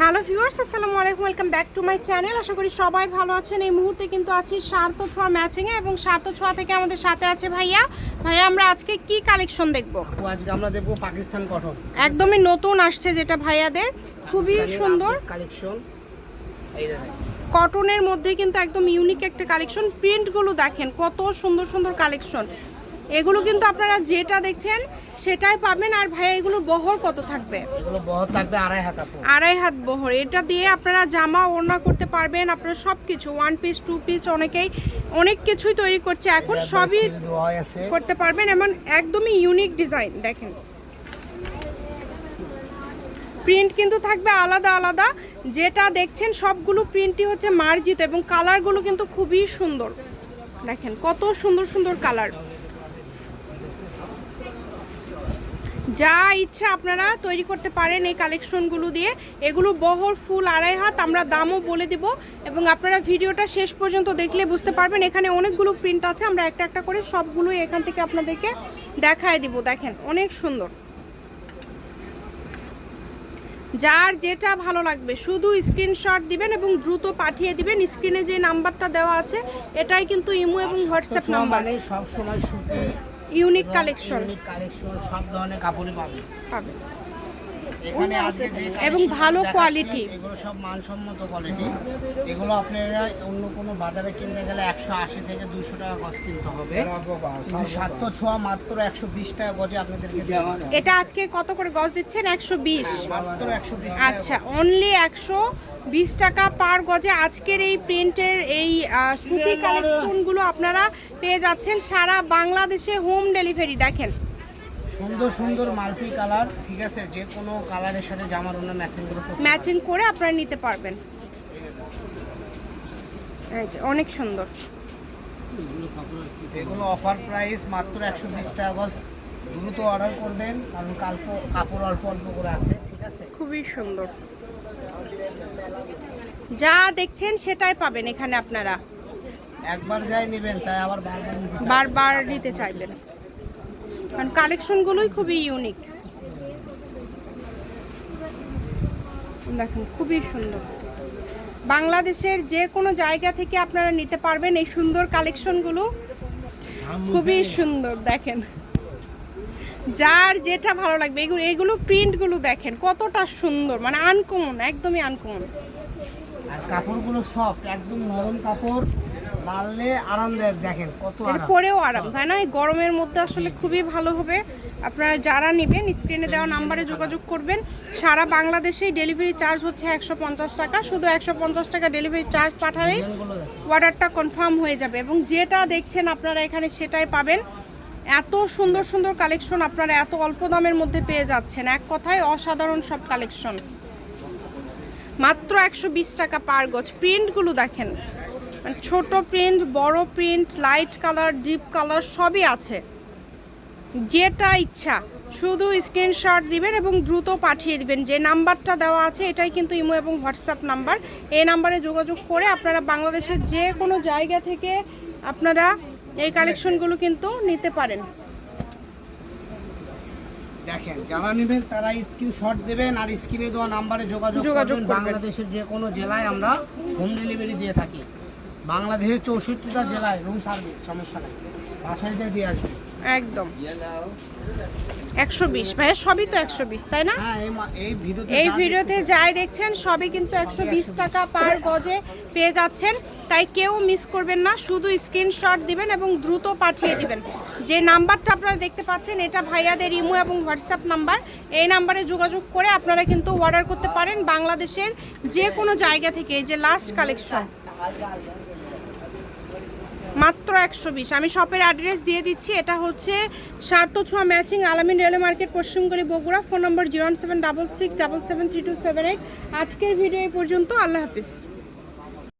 Hello viewers আসসালামু আলাইকুম welcome back to my channel. আশা করি সবাই ভালো আছেন। এই মুহূর্তে কিন্তু আছি সার্থ ছোঁয়া ম্যাচিংয়ে এবং সার্থ ছোঁয়া থেকে আমাদের সাথে আছে ভাইয়া। ভাইয়া আমরা আজকে কি কালেকশন দেখব? আজকে আমরা দেখব পাকিস্তান কটন একদমই নতুন আসছে যেটা ভাইয়াদের। খুবই সুন্দর। কালেকশন এই দেখেন। কটনের মধ্যে কিন্তু একদম ইউনিক একটা কালেকশন প্রিন্টগুলো দেখেন কত সুন্দর সুন্দর কালেকশন এগুলো কিন্তু আপনারা যেটা দেখছেন সেটাই পাবেন। আর ভাইয়া এগুলো বহর কত থাকবে? এগুলো বহুত থাকবে আড়াই হাত আড়াই হাত বহর। এটা দিয়ে আপনারা জামা ওড়না করতে পারবেন আপনারা সব কিছু ওয়ান পিস টু পিস অনেকেই অনেক কিছুই তৈরি করছে। এখন সবই করতে পারবেন এমন একদমই ইউনিক ডিজাইন দেখেন। প্রিন্ট কিন্তু থাকবে আলাদা আলাদা। যেটা দেখছেন সবগুলো প্রিন্টই হচ্ছে মার্জিত এবং কালারগুলো কিন্তু খুবই সুন্দর। দেখেন কত সুন্দর সুন্দর কালার যা ইচ্ছা আপনারা তৈরি করতে পারেন এই কালেকশনগুলো দিয়ে। এগুলো বহর ফুল আড়াই হাত আমরা দামও বলে দিব এবং আপনারা ভিডিওটা শেষ পর্যন্ত দেখলে বুঝতে পারবেন এখানে অনেকগুলো প্রিন্ট আছে আমরা একটা একটা করে সবগুলোই এখান থেকে আপনাদেরকে দেখায় দিব। দেখেন অনেক সুন্দর। যার যেটা ভালো লাগবে শুধু স্ক্রিনশট দিবেন এবং দ্রুত পাঠিয়ে দিবেন। স্ক্রিনে যে নাম্বারটা দেওয়া আছে এটাই কিন্তু ইমো এবং হোয়াটসঅ্যাপ নাম্বার সব সময় সুতি ইউনিক কালেকশন ইউনিক কালেকশন সব ধরনের কাপড়ই পাবেন পাবেন এখানে আজকে যে এবং ভালো কোয়ালিটি এগুলো সব মানসম্মত কোয়ালিটি এগুলো আপনারা অন্য কোনো বাজারে কিনতে গেলে একশো আশি থেকে দুশো টাকা গজ কিনতে হবে। কিন্তু সাত ছোঁয়া মাত্র একশো বিশ টাকা গজে আপনাদেরকে। এটা আজকে কত করে গজ দিচ্ছেন? একশো বিশ। মাত্র একশো বিশ আচ্ছা অনলি একশো বিশ টাকা পার গজে আজকের এই প্রিন্টের এই সুতি কালেকশনগুলো আপনারা পেয়ে যাচ্ছেন সারা বাংলাদেশে হোম ডেলিভারি দেখেন। সুন্দর সুন্দর মাল্টি কালার ঠিক আছে? যে কোনো কালারের সাথে জামার অন্য ম্যাচিং করে ম্যাচিং করে আপনারা নিতে পারবেন। অনেক সুন্দর। এগুলো অফার প্রাইস মাত্র একশো বিশ টাকা গজ। দ্রুত অর্ডার করবেন কারণ কাপড় অল্প অল্প করে আছে ঠিক আছে? খুবই সুন্দর। যা দেখছেন সেটাই পাবেন এখানে আপনারা। একবার যাই নেবেন তাই আবার বারবার নিতে চাই। চাইবেন। কারণ কালেকশনগুলোই খুবই ইউনিক দেখেন খুবই সুন্দর। বাংলাদেশের যে কোনো জায়গা থেকে আপনারা নিতে পারবেন এই সুন্দর কালেকশনগুলো খুবই সুন্দর দেখেন। যার যেটা ভালো লাগবে এগুলো এগুলো প্রিন্টগুলো দেখেন কতটা সুন্দর মানে আনকমন একদমই আনকমন আর কাপড়গুলো সফট একদম নরম কাপড় লাললে আরামদায়ক দেখেন কত আরাম। পরেও আরাম তাই না? এই গরমের মধ্যে আসলে খুবই ভালো হবে। আপনারা যারা নেবেন স্ক্রিনে দেওয়া নাম্বারে যোগাযোগ করবেন। সারা বাংলাদেশেই ডেলিভারি চার্জ হচ্ছে একশো পঞ্চাশ টাকা। শুধু একশো পঞ্চাশ টাকা ডেলিভারি চার্জ পাঠালেই অর্ডারটা কনফার্ম হয়ে যাবে। এবং যেটা দেখছেন আপনারা এখানে সেটাই পাবেন। এত সুন্দর সুন্দর কালেকশন আপনারা এত অল্প দামের মধ্যে পেয়ে যাচ্ছেন। এক কথায় অসাধারণ সব কালেকশন। মাত্র একশো বিশ টাকা পার গজ। প্রিন্টগুলো দেখেন। মানে ছোট প্রিন্ট, বড় print, light colour, deep colour সবই আছে। যেটা ইচ্ছা, শুধু স্ক্রিনশট দিবেন এবং দ্রুত পাঠিয়ে দিবেন। যে নাম্বারটা দেওয়া আছে, এটাই কিন্তু ইমো এবং হোয়াটসঅ্যাপ নাম্বার। এই নাম্বারে যোগাযোগ করে আপনারা বাংলাদেশের যে কোনো জায়গা থেকে আপনারা এই কালেকশনগুলো কিন্তু নিতে পারেন। দেখেন যারা নেবেন তারা স্ক্রিনশট দেবেন আর স্ক্রিনে দেওয়া নাম্বারে যোগাযোগ যোগাযোগ। বাংলাদেশের যে কোনো জেলায় আমরা হোম ডেলিভারি দিয়ে থাকি। বাংলাদেশের চৌষট্টিটা জেলায় রুম সার্ভিস সমস্যা নেই। বাসায় দিয়ে দিয়ে আসবে। একদম। একশো বিশ। ভাইয়া সবই তো একশো বিশ তাই না? হ্যাঁ এই ভিডিওতে ভিডিওতে যাই দেখছেন সবই কিন্তু একশো বিশ টাকা পার গজে পেয়ে যাচ্ছেন। তাই কেউ মিস করবেন না শুধু স্ক্রিনশট দিবেন এবং দ্রুত পাঠিয়ে দিবেন। যে নাম্বারটা আপনারা দেখতে পাচ্ছেন এটা ভাইয়াদের ইমো এবং হোয়াটসঅ্যাপ নাম্বার। এই নাম্বারে যোগাযোগ করে আপনারা কিন্তু অর্ডার করতে পারেন বাংলাদেশের যে কোনো জায়গা থেকে এই যে লাস্ট কালেকশন মাত্র একশো বিশ। আমি শপের অ্যাড্রেস দিয়ে দিচ্ছি। এটা হচ্ছে Sarth matching Alamin railway market, Paschimgari, Bogura. Phone number zero seven double six double seven three two seven eight আজকের ভিডিও এই পর্যন্ত। আল্লাহ হাফিজ।